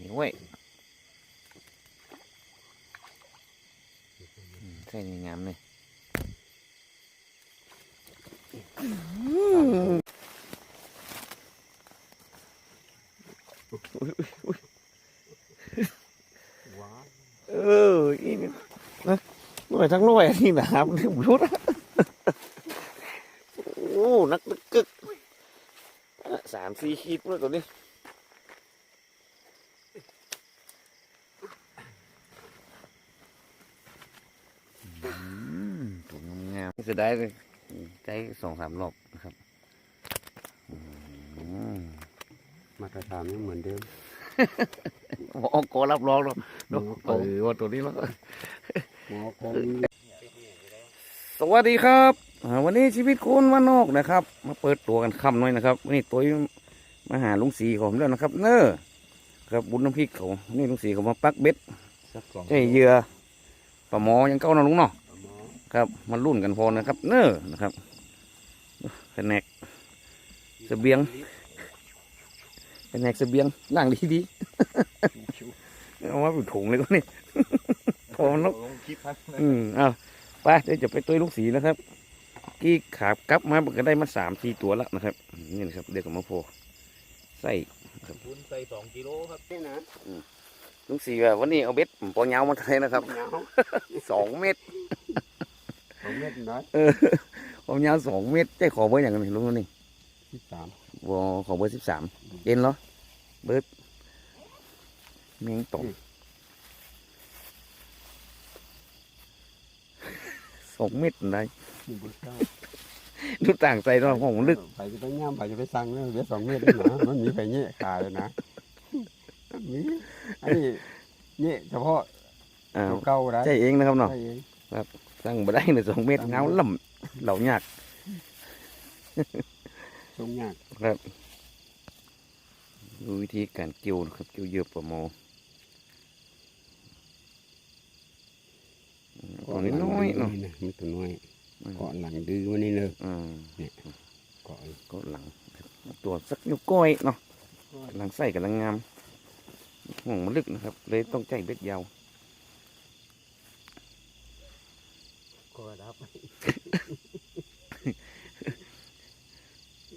นี่เว้ยอืมใส่งามๆเลยเอออีนี่นะหน่วยทั้งหน่วยนี่นะครับนี่ผมรู้นะโอ้ นักกึกอะสามสี่ขีดเลยตัวนี้ อืมตัว งามๆจะได้เลยใช้สองสามรอบนะครับอืมมาตรฐานไม่เหมือนเดิมโอ้โกรับรองแล้วเนอะเออว่าตัวนี้แล้วหมอคงสวัสดีครับอ่าวันนี้ชีวิตคนว่านนอกนะครับ มาเปิดตัวกันค่ำหน่อยนะครับวันนี้ตัวมาหาลุงสีของผมแล้วนะครับ เนอครับบุญน้ำพริกเขานี่ลุงสีเขามาปักเบ็ดสักสองใช่เหยื่อปลาหมอยังเก้านะลุงเนาะหมอ ครับมารุ่นกันพอนะครับ เนอนะครับแผนกเสบียงแผนกเสบียงล่างดีดีๆเอามาเป็นถุงเลยก็นี่พอมันแล้วลงคลิปครับอืมเอาไปเดี๋ยวจะไปตัวลูกสีนะครับ กี่ขาบกลับมาก็ได้มาสามสี่ตัวแล้วนะครับ นี่นะครับ เดี๋ยวกับมาโพใส่คุณใส่สองกิโลครับนี่นะลุงสีว่าวันนี้เอาเบ็ดปอเงามาทะเลนะครับเงาสองเมตรส องเม็ดน้อยเออปอเงาสองเมตรใจขอเบอร์อย่างไรลุงนี่สิบสามบอขอเบอร์สิบสามเย็นเหรอเบิร์ดเมียงตกสองเมตรได้หนึ่งเบอร์เก้าดูต่างใจเราของมันลึกไปจะไปย่ามไปจะไปสั่งเลยเดี๋ยวสองเม็ดเลยนะมันมีไปเงี้ยขาเลยนะมีอันนี้เงี้ยเฉพาะอ้าวเก่าๆได้ใจเองนะครับเนาะใช่เองสั่งมาได้ในสองเมตรเงาล่ำเหล่ายากทรงยากครับดูวิธีการเกี่ยวนะครับเกี่ยวเหยื่อปลาโมตัวนี้น้อยๆเนาะมันตัวน้อยเกาะหลังดื้อวันนี้เลยอืมเกาะก็หลังครับตัวสักนิ้วก้อยเนาะกำลังใส่กำลังงามห่วงมันลึกนะครับ เลยต้องใจเบ็ดยาว ก็รับ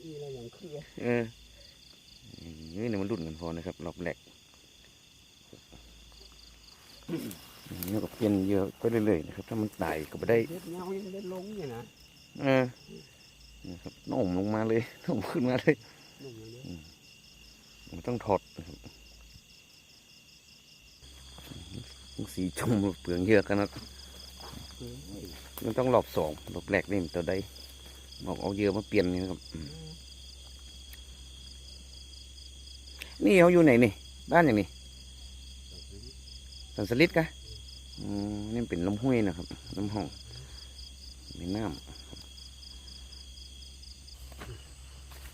นี่เราอย่างเครียดเออนี่เนี่ยมันรุ่นกันพอนะครับรอบแรกนี่ก็เปลี่ยนเหยอะไปเรื่อยๆนะครับถ้ามันตายก็ไม่ได้เด็ดเงายังเด็ดลงอยู่นะเออนะครับโน้มลงมาเลยโน้มขึ้นมาเลยลงมาเยอะมันต้องถอดนะครับต้องสีชมเปลืองเยอะกันนะเออ มันต้องรอบสองรอบแรกนี่มันตัวใดบอกเอาเยอะมาเปลี่ยนนี่นะครับอืมนี่เขาอยู่ไหนนี่ บ้านอย่างนี้สันสลิดกะอ๋อนี่เป็นลำห้วยนะครับลำห้องมีน้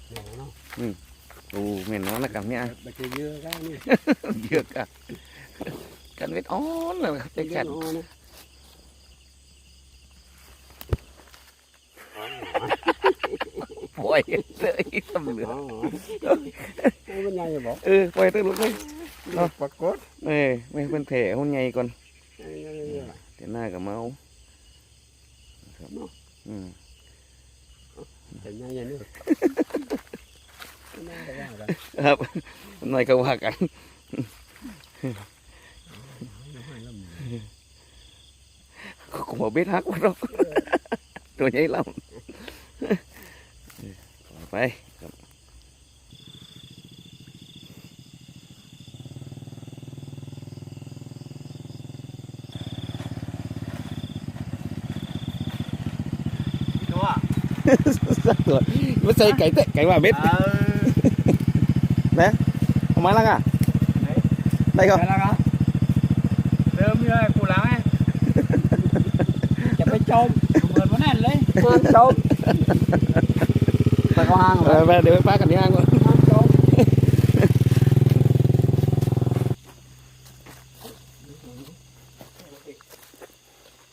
เดี๋ยวเนาะำดูเหม็นน้อยนะกันเนี่ยไปเจอเยอะได้นี่เยอะกันกันเวทอ้อนเลยครับเจจะอแข็งอ่อนนะ ปล่อยเลยตำเหลืออ๋อไม่เป็นไงบอกเออปล่อยตัวลูกเลยปรากฏเออไม่เป็นแผลหุ่นใหญ่ก่อนเออแต่หน้ากับเมาครับอืมเห็นยังไงนี่น่าจะว่ากันครับหน่อยก็ว่ากันก็คงเอาเบ็ดฮักวะหรอกตัวใหญ่เล่าไปครับตัวสักตัวมันใส่ไก่เตะไก่ว่า เบ็ดเออเอามาแล้วอะได้ก็ไปแล้วครับเริ่มเลยกูหลัง ไงจะไปจมเหมือนวันนั้นเลยมาจมไปก็ห้างเอเลยอไปเดี๋ยวไปป้ากันที่ห้างก่อนห้างจม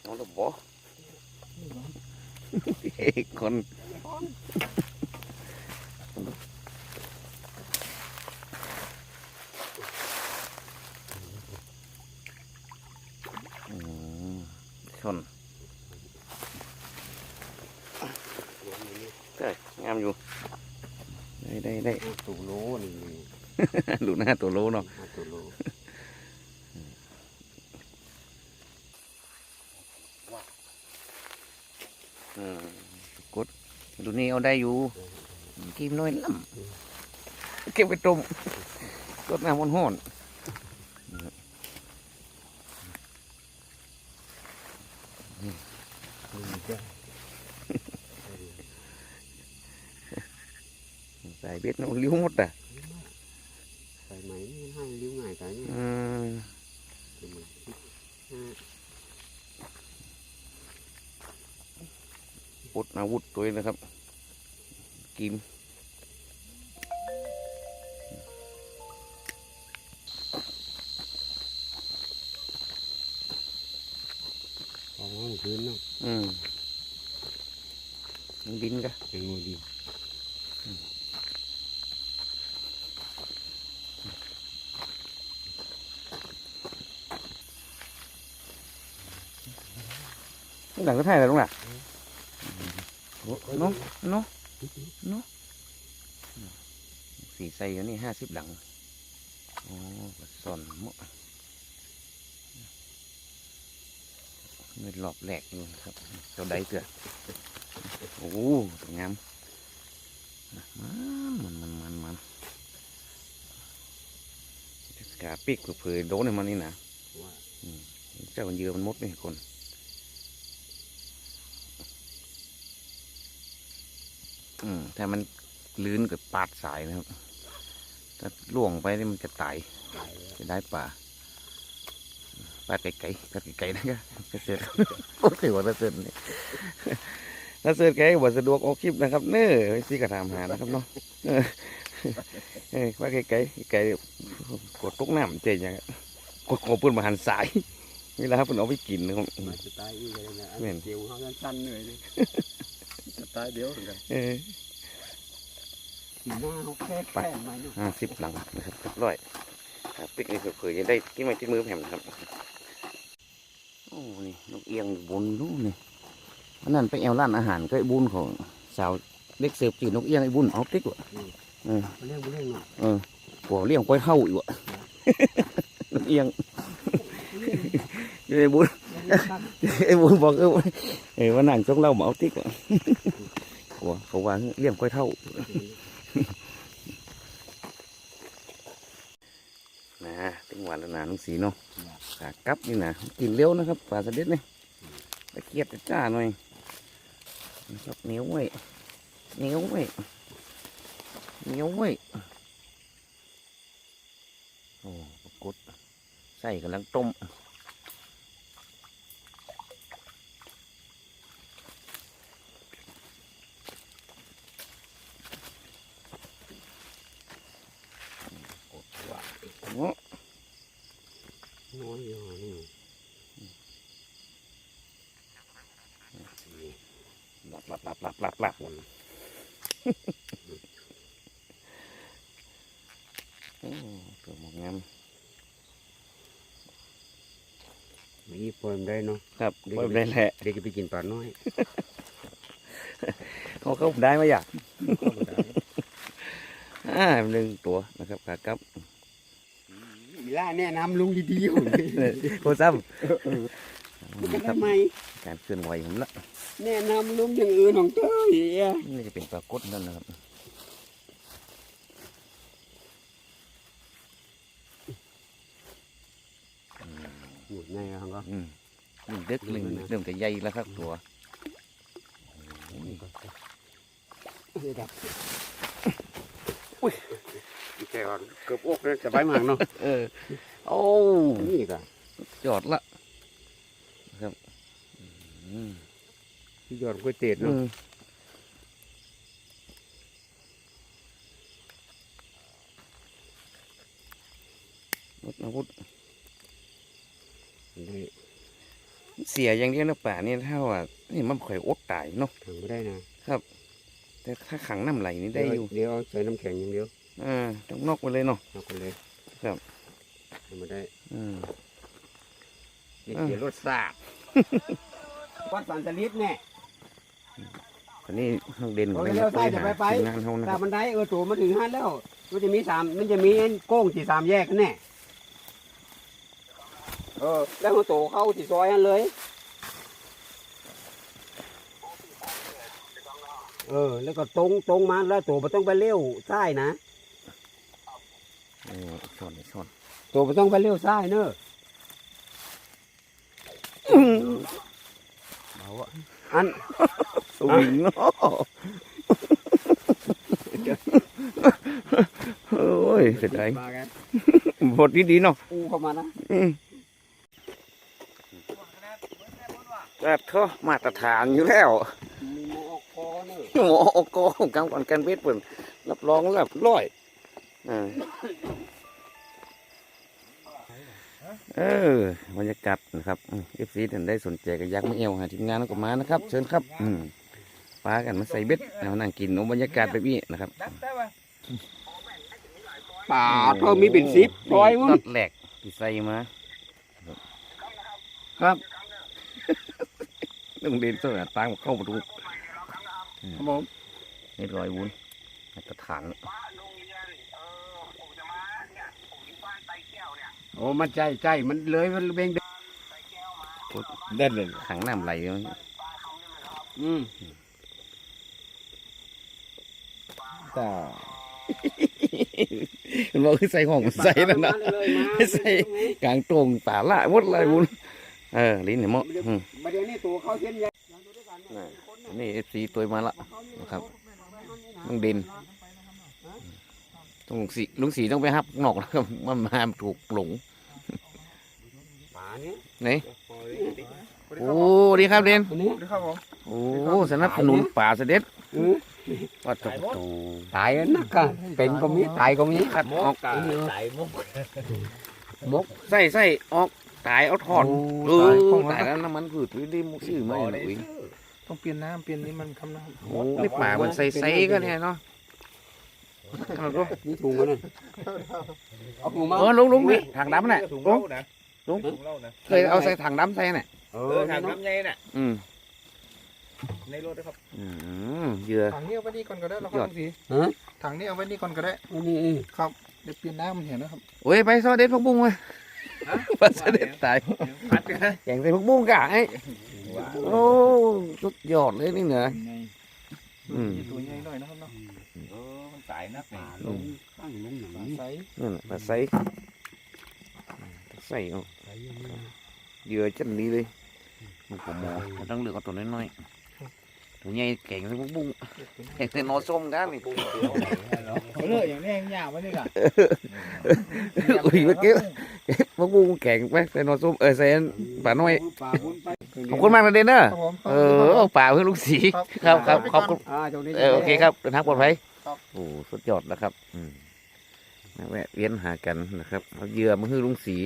น้องตะบอเฮ้ยคน ช่อนได้งามอยู่ ได้ได้ได้ ตูโลนี่นี่ ดูหน้าตัวโลเนาะ ห้าตูโล อืมกดดูนี่ เอาได้อยู่กินน้อยล่ำเก็บไปต้มรดน้ำมันห้อนนี่จ้ะใส่เบ็ด nó liếu một à ใส่ไหมนี่ให้ลิ้วง่ายกันเนี่ย ừ. เป็นมันห้า vút nào vút tôi nữa ครับ chim. Con nó kín không ừ. Nó kín cả cái ngồi đi. Ừ. đằng thứ hai là đúng là nó nó เนาะ ừ. Miếng đinh cả เป็นงูดี cái đằng cái thay là đúng không ạ nó nó nó xì xay cái này hai ship đằng Ồ, vật sòn mỡ người lọp lẹt luôn ครับ cho đấy kìa ồ thật ngắm man man man man man cả pít của phơi đố này mà đi nè ว่าเจ้ามันเยือมันมดนี่คน อืม ถ้ามันลื้นกับปาดสายนะครับ ถ้าล่วงไปนี่มันจะตายตายแล้วจะได้ป่าปาดไก่ๆปาดไก่ๆนะครับกระเสือกโอ้ถือว่ากระเสือกนี่กระเสือกแกก็บอกสะดวกออกคลิปนะครับ เน้อไอ้ซี่กระทำหานะครับเนาะเออเออปาดไก่ๆไก่กดตุกน้ำเจ๋งอย่างกดขอเปืนมาหันสายเวลาเพิ่นเอาไปกินนะครับมันจะตายอีกเลยนะอันแม่นเกี่ยวเขาสั้นๆเลยดิจะตายเดี๋ยวเหมือนกัน ไหมเนาะห้าสิบหลังนะครับเรียบร้อยครับปิกนี่เผื่อๆจะได้กินไม้ที่มือแผมนะครับโอ้นี่นกเอียงอยู่บนนู้นนี่อันนั้นไปแอวร้านอาหารก็ไอ้บุญของสาวเล็กเสิร์ฟจีนนกเอียงไอ้บุญเอาติ๊กว่ะเออมาเรื่องมาเรื่องเนาะเออหัวเลี้ยงก้อยเท่าอยู่อะนกเอียงอยู่ไอ้บุญไอ้บุญบอกเออเออว่านั่งจ้องเล่ามาเอาติ๊กว่ะหัวเขาว่าเลี้ยงก้อยเท่า นะ ถึงวันแล้วนะลุงสีเนาะขากลับนี่นะกินเร็วนะครับปลาสลิดนี่ตะเกียบจะจ้าหน่อยนะครับเหนียวไว้เหนียวไว้เหนียวไว้โอ้ปรากฏใส่กำลังต้มกดว่าโอ้ น้อยอยู่นี่หลับหลับหลับหลับหลับหลับตัวหมกงามมีปล่อยมันได้เนาะครับไม่ได้แหละเด็กจะไปกินปลาน้อยเขาเข้าได้ไหมอยากอ่าหนึ่งตัวนะครับขากลับ อีล่าแนะนำลุงดีๆอยู่นี่โคซ้มันก็ำทำไม การเคลื่อนไหวผมละแนะนำลุงอย่างอื่นของเต้ยอะนี่จะเป็นปลากดนั่นนะครับหยุดไงครับก็อืมยิ่งดึกเริ่มเริ่มจะใหญ่แล้วครับตัวดับอุ้ย แกก่อนเกือบอกเลยสบายมากเนาะเออโอ้นี่ก็จอดละครับอืมที่ยอดก๋วยเตี๋ยวอืเนาะมวุฒอาวุธนี่เสียอย่างเดียวนะป่านี่ถ้าว่านี่มันข่อยอดตายเนาะทำไม่ได้นะแต่ถ้าขังน้ำไหลนี่ได้อยู่ เดี๋ยวเอาใส่น้ำแข็งอย่างเดียว อ่าต้องนอกไปเลยเนาะเอาคนเลยครับทำไม่ได้อืมนี่อ่าเดี๋ยวรสชาติวัดสันสลิดแน่อันนี้น้องเด่นโอ้ยเร็วใส่จะไปไปทีมงานเขานะคถ้ารับมันได้เออตัวมาถึงห้าแล้ว มันจะมีสามมันจะมีโก้งที่สามแยกกันแน่เออ แล้วมันโตเข้าที่ซอยนั่นเลย เออ แล้วก็ตรงตรงมาแล้วตัวมันต้องไปเลี้ยวซ้ายนะ โอ้ชนชน ตัวมันต้องไปเลี้ยวซ้ายเนอะอันสวิงเนาะโอ้ยเสียดายมาไงบทดีๆเนาะปูเข้ามานะอืมแต่เธอมาตรฐานอยู่แล้วมีหมอกคอเนอะหมออกกำก่อนกันเพชรเปิ่นรับรองรับร้อยอ่า เออบรรยากาศนะครับเอฟซีท่านได้สนใจก็อยากมาเอวหาทีมงานก็มานะครับ เชิญครับอืมปลากันมาใส่เบ็ดเอานั่งกินโอ้บรรยากาศแบบนี้นะครับป่าเพิ่มมีเป็นสิบร้อยมั้งตัดแหลกที่ใส่มาครับต้องเดินเสื้อตามเข้าประตูครับผมนี่รอยวุ้นมาตรฐาน โอ้ มันใจใจมันเลยมันเบ่งเด้งเด่นเลยขังน้ำไหลเลยอืมต่มันบอกคือใส่ของใส่นั่นนะเลยมาไม่ใส่กลางตรงป่าละหมดเลยวุ้นเออลิ้นเนี่ยมั้งอืมประเดี๋ยวนี้ตัวเข้าเส้นใหญ่นี่เอฟซีตัวมาละนะครับลุงดิน ต้องลุงสีลุงสีต้องไปฮับนอกนะครับมันมาถูกหลงป่านี้ไหนโอ้ดีครับเด่นตัวนี้ครับผมโอ้สนับสนุนป่าเสด็จเออว่าตกโตตายนักกันเป็นก็มีตายก็มีคัดออกสายมุกมกใส่ใส่ออกตายเอาถอดเอโอ้อตายตายแล้วน้ำมันพืชวิธีมุกชื่อมาอย่างนี้ต้องเปลี่ยนน้ำเปลี่ยนนี้มันคำน้ำโอ้ไม่ป่ามันใส่ใส่กันเนี่ยเนาะ เอาดูนี่ถุงมันน่ะเอาถุงมาเออลุงลุงนี่ถังดำน่ะถุงลุเล่างนะลุงถุงเล่านะเคยเอาใส่ถังดำใส่น่ะเอเอออทาทางงน้น้ำไงน่ะอืมในรถนะครับอืมเหยื่อ ถังนี้เอาไว้นี่ก่อนก็ได้หรอกคยอรัดบสีำฮะถังนี้เอาไว้นี่ก่อนก็ได้อันนี้ครับเดี๋ยวเปลี่ยนน้ำมันเห็นนะครับโอ้ยไปซอเด็ดพักบุ้งมาปลาเสด็จตายพัดกันนะแข่งใส่พักบุ้งกะไอ้โอ้สุดยอดเลยนี่เหนืออืมตัวใหญ่หน่อยนะครับเนาะเออมันสายนักนี่ป่าลงข้างลงหนังนี่ใสนั่นน่ะปลาใส่ใส่เอาใส่ยังไงเหยื่อจันนี้เลยมันผมมองมันต้องเลือกเอาตัวน้อยๆตัวใหญ่แข่งใส่พักบุ้งแข่งใส่นอส้มกันนี่เขาเลยอย่างนี้ยาวไว้นี่ล่ะอุ้ยเมื่อกี้พักบุ้งแข่งไปใส่นอส้มเออใส่ปลาน้อยป่าบุญไปขอบคุณมากนะเดนเนอร์ครับผมเออเอาป่าเพื่อลูกสีครับครับขอบคุณอ่าตรงนี้เออโอเคครับเดินทางปลอดภัย ครับโอ้สุดยอดแล้วครับ อืมมาแวะเวียนหากันนะครับเอาเหยื่อมาให้ลุงสี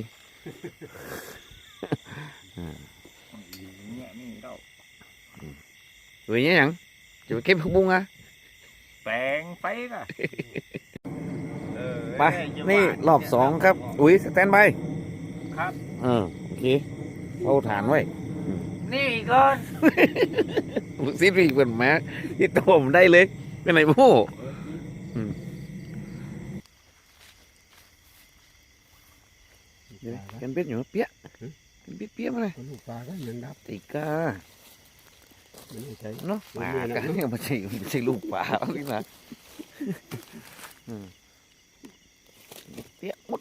เนี่ยนี่เราเฮ้ยเนี่ยหยังจะไปเก็บผักบุ้งอะแปลงไฟน่ะเออไปนี่รอบสองครับ อุ้ยสแตนบายครับเออโอเคเอาฐานไว้ นี่ก่อนลูกศิษย์พี่เปิดมาที่ตัวผมได้เลยเป็นไหนผู้อืมเดี๋ยวกันเป็ดอยู่เปี้ยกันเป็ดเปี้ยมาเลยลูกปลาก็ยังดับตีกาไม่ได้ใจเนาะป่ากันเนี่ยไม่ใช่ไม่ใช่ลูกป่านี่นะอืมเปี้ยหมด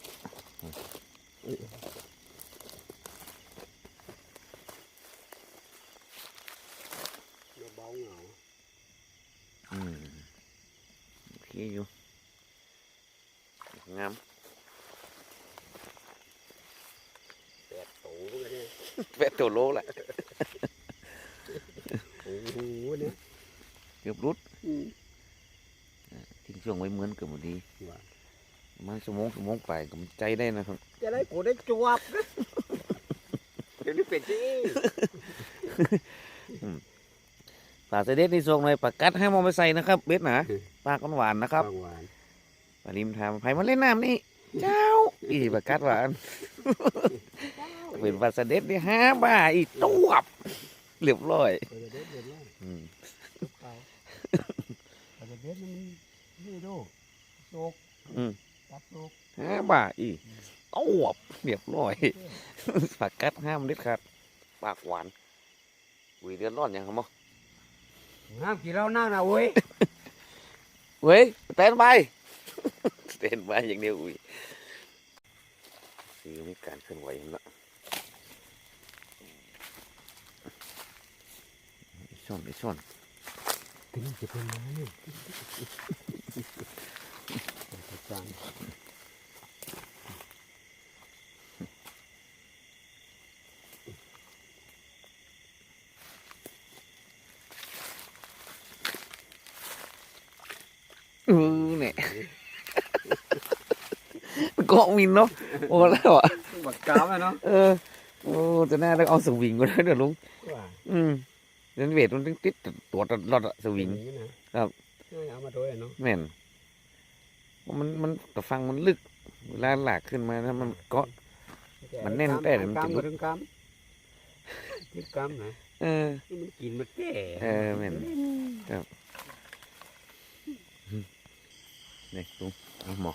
เบาเหงา อืมโอเคอยู่งาม แปดโตเลยเนี่ย แปดตัวโลแหละ โอ้โหเนี่ย เกือบรุด อืม ทิ้งช่วงไว้เหมือนเกือบหมดดี ว่า มา สมองสมองไปก็มันใจได้นะครับ จะได้กูได้จวบนะเดี๋ยวนี้เป็ดที่ปลาเสด็จนี่ส่งหน่อยปลากัดให้มองไปใส่นะครับ เบ็ดหนาปลาก้อนหวานนะครับบางหวานปลาลิมทามไผมาเล่นน้ำนี่ เจ้า อีปลากัดหวานเเป็นปลาสะเด็ดได้ห้าบาทอีตัวบเรียบร้อยไปเด็ดเด็ดเลยอืมเปล่าไปเด็ดมันนี่ดูโศกอืมตัดโศกห้า บาอีตัวบเรียบร้อยผักกัดห้ามเด็ดขาดปากหวานอุ้ยเดือดร้อนยังครับมั้งห้ามกี่เราหน้านะเว้ยเว้ยเต้นไปเต้นไปอย่างเดียวอุ้ยสีมีการเคลื่อนไหวแล้วช่อนไอช่อนถึงจะเป็นไม้เนี่ยจานอือเนี่ย เกาะมินเนาะโอ้แล้วอะบักกาวเนาะเออโอ้จะน่าได้เอาสวิงมาด้วยเดี๋ยวลุงว่าอืมเล่นเวทมันต้องติดตัวตลอดอะสวิงครับเอามาด้วยเนาะแม่นเพราะมันมันแต่ฟังมันลึกเวลาหลากขึ้นมาถ้ามันเกาะมันแน่นแต่มันกจะมลุกถึงกามทิพกามนะเออนี่มันกินมันแก่ เออแม่น ครับนี่ลุงเอาหมอ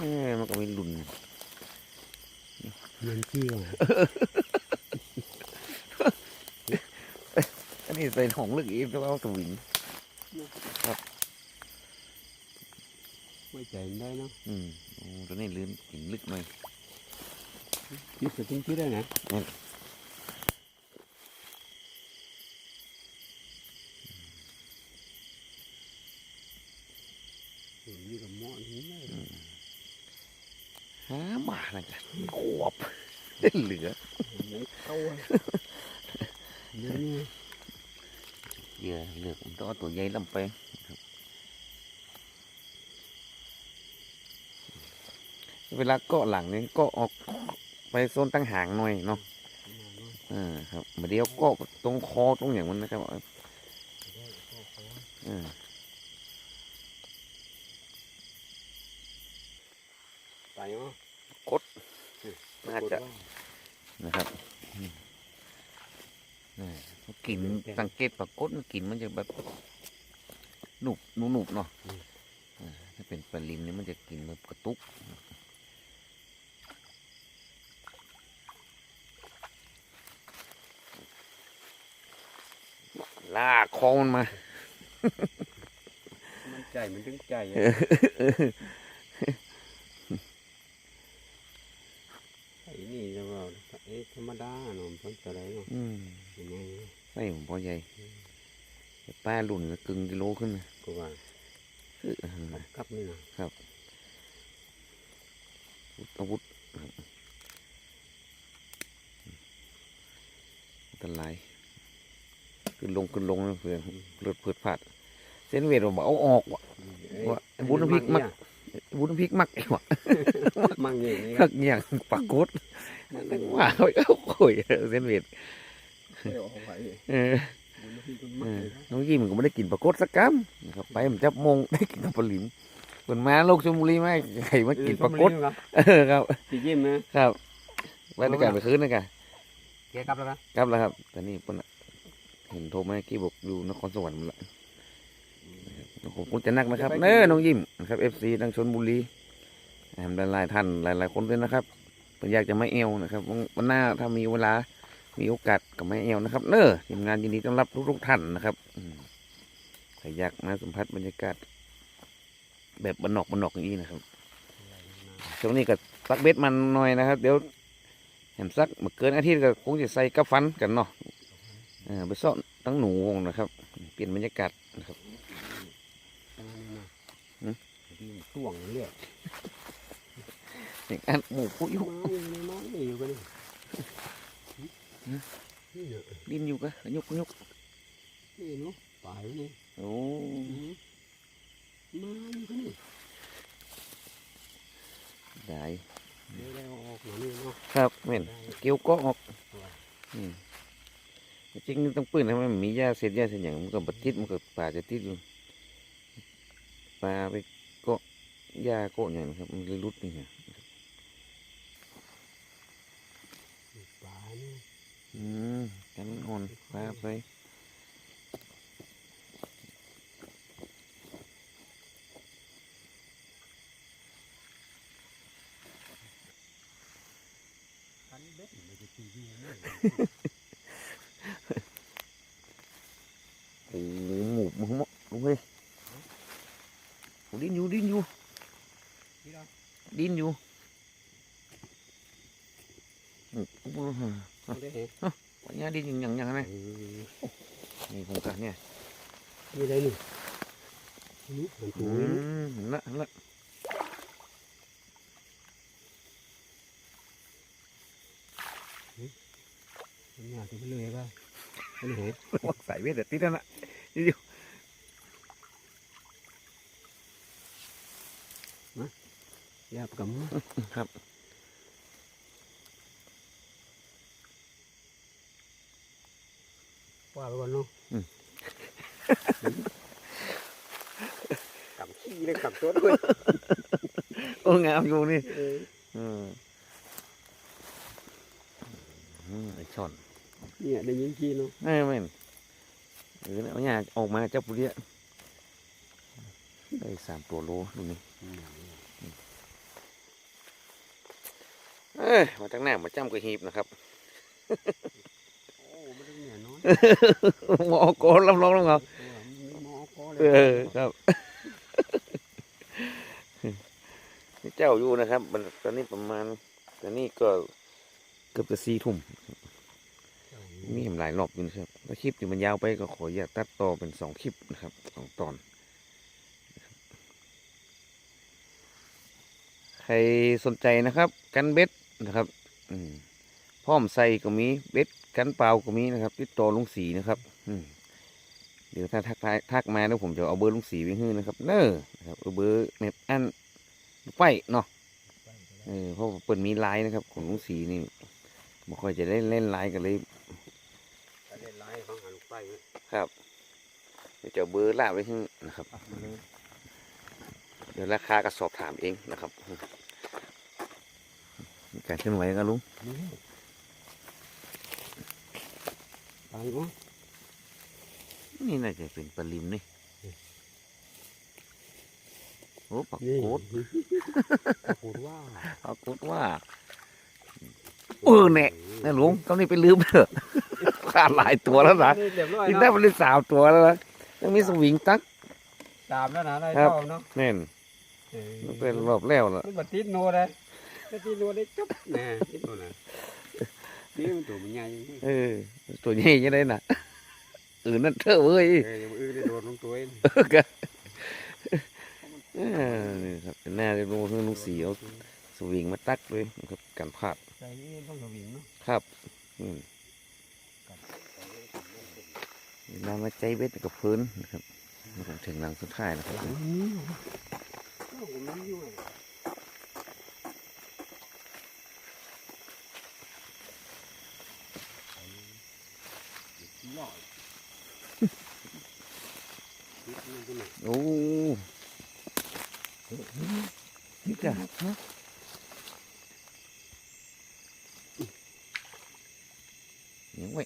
เออมันก็มีลุ่น มันเชี่ยว อันนี้ เป็นของลึกอีกต้องเอาสวิงไว้ใจมันได้เนาะอืมโอ้ตัวนี้ลื่นกินลึกหน่อยคิดจะทิ้งคิดได้นะ อืม เห็นนี่กับหม้อนี้เลย หามานะจ๊ะขวบ เหลือ ไม่เข้าอะเดี๋ยวนี้ เหยื่อเหลือกผมต้องเอาตัวใหญ่ลำไปครับเวลาเกาะหลังนี่ก็ออกไปโซนตั้งหางหน่อยเนาะอ่าครับมาเดียวเก็ตรงคอตรงอย่างมันนะครับอ่าไปเนาะน่าจะนะครับอืมอ่า กลิ่นสังเกตปรากฏกลิ่นมันจะแบบหนุบหนุหนุบเนาะอ่าถ้าเป็นปลาลิมนี่มันจะกลิ่นแบบกระตุกลากคอมันมา มันใจมันถึงใจอะไอ้นี่จะว่าเอ๊ะธรรมดาเนาะมันจะอะไรเนาะอืมยัง ไงใส่ผมพอใหญ่ป้าหลุ่นก็กึ่งกิโลขึ้นนะก็ว่าคือกับนี่นะอาวุธครับอันตรายขึ้นลงขึ้นลงนะเพื่อนเลือดเพือดผาดเส้นเวทบอกเอาออกว่ะว่าไอ้บุญน้ำพริกมักวุ้นพริกมักไอ้วะมังเงี้ยนี่มักอย่างปากกดว่าเอาเอาโอ้ยเส้นเวท ไม่เอาไว้เออบุญน้ำพริกมันเอมักอเลยนะน้องยิ้มก็ไม่ได้กินปลากดสักกำนะครับไปมันจับมงได้กินกับปลาหลิมเปิดมาโลกชลบุรีไหมใครมากินปลากดเออเออครับสียิ้มนะครับไว้ในการไปคืนนะกันแกกลับแล้วนะครับแล้วครับแต่นี่เพิ่นน่ะเห็นโทรมากี้บอกอยู่นครสวรรค์หมดละผมคงจะนักนะครับเน้อน้องยิ้มนะครับเอฟซีทางชนบุรีแอมหลายๆท่านหลายๆคนด้วยนะครับเพิ่นอยากจะไม่เอวนะครับวันหน้าถ้ามีเวลา มีโอกาสก็ไม่เอวนะครับ เน้อทีมงานยินดีต้อนรับทุกๆท่านนะครับใครอยากมาสัมผัสบรรยากาศ แบบบานนอกบานนอกอย่างนี้นะครับช่วงนี้ก็ซักเบ็ดมันหน่อยนะครับ เดี๋ยวเห็นซักมาเกินอาทิตย์ก็คงจะใส่กับฟันกันเนาะไปซ่อนตั้งหนูงนะครับ เปลี่ยนบรรยากาศนะครับหืมที่ช่วงเลือดอย่างอันหมูปุ้ย ดินอยู่กะยกยกนี่เนาะตายแล้วนี่โอ้มาอยู่กันนี่ได้เดี๋ยวได้เอาออกหน่อยนี่เนาะครับเม่นเกี่ยวก็ออกอืมจริงๆต้องปืนให้มันมีหญ้าเศษหญ้าเศษอย่างมันก็บัดติดมันก็ป่าจะติดอยู่ปลาไปเก็หญ้าเก็อย่างนะครับมันเลยรุดนี่ไง อืมกำลังอ่อนปลาไปอันเด็ดเลยจะตีอยู่ เวทแต่ติดนั่นละนี่อยู่ยาบกับครับว่าไปก่อนเนาะกับขี้เลยกับตัวด้วยโอ้งามอยู่นี่เอออืมอืมไอ้ช่อนเนี่ยได้ยินขี้เนาะไม่ไม่น เออเอาเนี่ยออกมาเจ้าปุเรียได้สามตัวโลดูนี่เอ้ยมาตั้งหน้ามาจ้ำกระหีบนะครับโอ้ไม่ได้เนี่ยน้อยหมอโกนรับรองแล้วเหรอมีหมอคอเลเอยอครับ เจ้าอยู่นะครับมันตอนนี้ประมาณตอนนี้ก็เกือบจะสี่ทุ่ม มีหลายรอบอยู่นะครับถ้าคลิปที่มันยาวไปก็ขออยาตตัดต่อเป็นสองคลิปนะครับสองตอน ใครสนใจนะครับ กันเบ็ดนะครับอืพร้อมใส่ก็มีเบ็ดกันเปล่าก็มีนะครับ ติดต่อลุงสีนะครับอืเดี๋ยวถ้าทักทักมาแล้วผมจะเอาเบอร์ลุงสีไปให้นะครับ เนอนะครับเอาเบอร์เน็ตอันไฟเนาะเออเพราะเปิดมีไลน์นะครับ ของลุงสีนี่ไม่ค่อยจะได้เล่นไลน์กันเลย ถ้าได้ไล่ของหาลูกไปไว้ ครับเดี๋ยวจะเอาเบอร์ล่าไว้ให้นะครับปักมาเลยเดี๋ยวราคาก็สอบถามเองนะครับมีการเคลื่อนไหวกันลุงนี่ไปเนาะนี่น่าจะเป็นปลาลิมนี่โอ้ปักนี่โคตรปรากฏว่าปักโคตรว่าเออแน่นะลุงตอนนี้ไปลืมเถอะ ขาดหลายตัวแล้วนะเรียบร้อยกินได้เนาะไปเลยสามตัวแล้วนะยังมีสวิงตักตามแล้วนะได้ครับ เท่าเนาะแน่นเออมันเป็นรอบแล้วล่ะ มันบัดติดโนเลยถ้าติดโนได้จบแน่ติดโนนะนี่มันตัวมันใหญ่เออ ตัวใหญ่ยังได้น่ะเออนั่นเถอะเว้ย เอออย่ามาอื้อได้โดนลงตัวเองเออนี่ครับเป็นหน้าได้ลุงเพื่อนลุงสีเอาสวิงมาตักเลยนะครับการพลาดใส่นี่ต้องสวิงเนาะครับอืม เวลามาใจเบ็ดกับพื้นนะครับนะครับถึงหลังสุดท้ายนะครับ อืมโอ้โหมันอยู่เลยหน่อยนิดนึงก็หน่อย โอ้นี่จ้ะฮะยังไง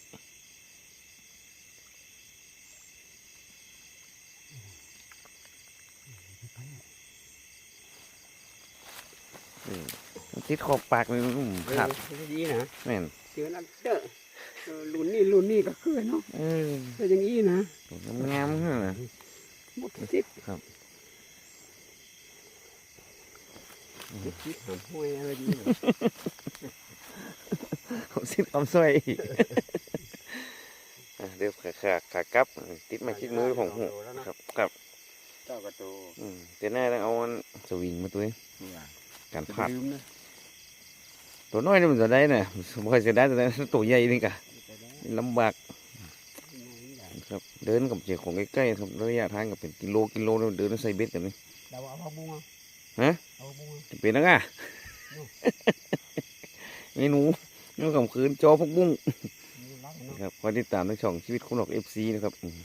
อืมมัน ติดขอบปากเลยอืมเออครับดีนะแม่นเจอนั่นเจอเออรุ่นนี้รุ่นนี้ก็คือเนาะเออเป็นอย่างนี้นะงามๆนะหมดทิศครับทิศหามห้วยอะไรดีเหรอผมสิ้นความสวยอะเดี๋ยวขาขาขากลับ ติดมาชิดมือของหูครับครับเจ้ากระโตอืมเดี๋ยวหน้าต้องเอาอันสวิงมาตัวนี้เนี่ยการจะพลาดลืมนะ ตัวน้อยนี่มันจะได้น่ะไม่ค่อยจะได้แต่ตัวใหญ่นี่กะลำบากครับเดินกับเจ้าของใกล้ๆครับระยะทางกับเป็นกิโลกิโลเดินใส่เบ็ดกันนี่เราเอาผักบุ้งเอาฮะเอาผักบุ้งเอาจะเป็นนักอะเมนูเมื่อกลางคืนจอพวกบุ้งรักเนาะนะครับคอยติดตามในช่องชีวิตคุณหลอกเอฟซีนะครับอืม